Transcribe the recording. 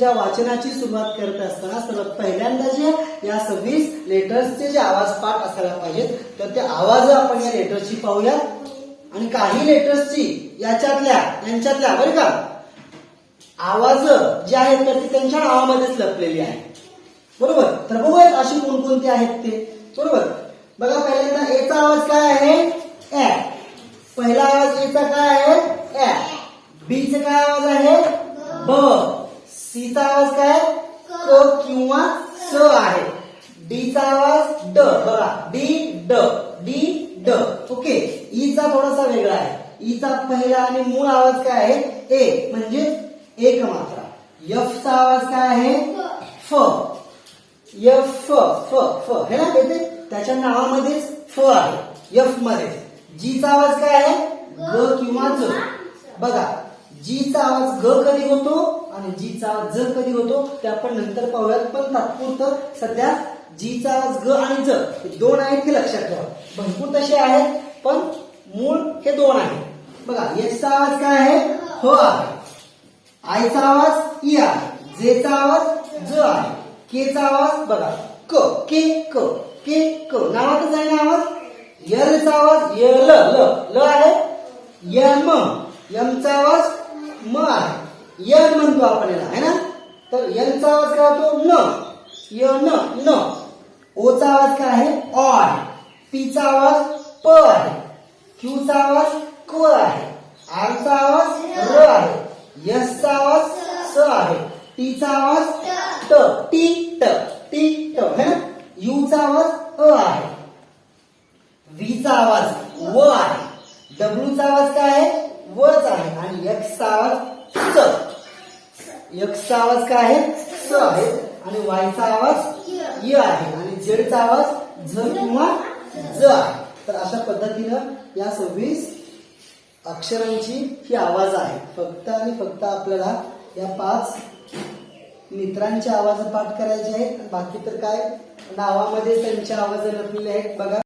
अक्षरांच्या वाचनाची सुरुवात करत असताना सर्वात पहिल्यांदा जे या सव्वीस लेटर्सचे जे आवाज पाठ असायला पाहिजेत तर ते आवाज आपण या लेटर्सची पाहूया आणि काही लेटर्सची याच्यातल्या यांच्यातल्या बरं का? आवाज जे आहेत तर ती त्यांच्या नावामध्येच लपलेली आहे बरोबर? तर बघूयात अशी कोणकोणती आहेत ते. बरोबर? बघा पहिल्यांदा एचा आवाज काय आहे? ए. पहिला आवाज एचा काय आहे? ए. बीचा काय आवाज आहे? ब. चा आवाज काय? क. किंवा स आहे. डी चा आवाज ड बघा. डी ड. डी ड. ओके. ई चा थोडासा वेगळा आहे. ई चा पहिला आणि मूळ आवाज काय आहे? ए म्हणजे एक मात्रा एफ चा आवाज काय आहे? फ. एफ फ फ हे ना? येते? त्याच्या नावामध्येच फ आहे. एफमध्ये जी चा आवाज काय आहे? ग किंवा ज बघा. जी चा आवाज ग कधी होतो? आणि जी चा आवाज ज कधी होतो ते आपण नंतर पाहूयात. पण तात्पुरतं सध्या जी चा आवाज ग आणि ज हे दोन आहेत हे लक्षात ठेवा. भरपूर तसे आहेत पण मूळ हे दोन आहेत. बघा यसचा आवाज काय आहे? ह आहे. आयचा आवाज इ आहे. जेचा आवाज ज आहे. केचा आवाज बघा क के क के क. नावातच आहे ना आवाज? यलचा आवाज य ल ल. ल आहे. यम. यमचा आवाज म आहे. यन म्हणतो आपण याला आहे ना? तर यनचा आवाज काय होतो? न. य न. न ओचा आवाज काय आहे? ऑ आहे. पीचा आवाज प आहे. क्यूचा आवाज क आहे. आरचा आवाज र आहे. यसचा आवाज स आहे. टीचा आवाज ट. टी ट. टी ट है ना? युचा आवाज अ आहे. व्ही आवाज व आहे. डब्ल्यूचा आवाज काय आहे? वच आहे. आणि एक्सचा आवाज स. एक्सचा आवाज काय आहे? स आहे. आणि वायचा आवाज य आहे. आणि झेडचा आवाज झ किंवा ज आहे. तर अशा पद्धतीनं या सव्वीस अक्षरांची ही आवाज आहे. फक्त आणि फक्त आपल्याला या पाच मित्रांच्या आवाज पाठ करायचे आहेत. बाकी तर काय? नावामध्ये त्यांचे आवाज लपलेले आहेत. बघा.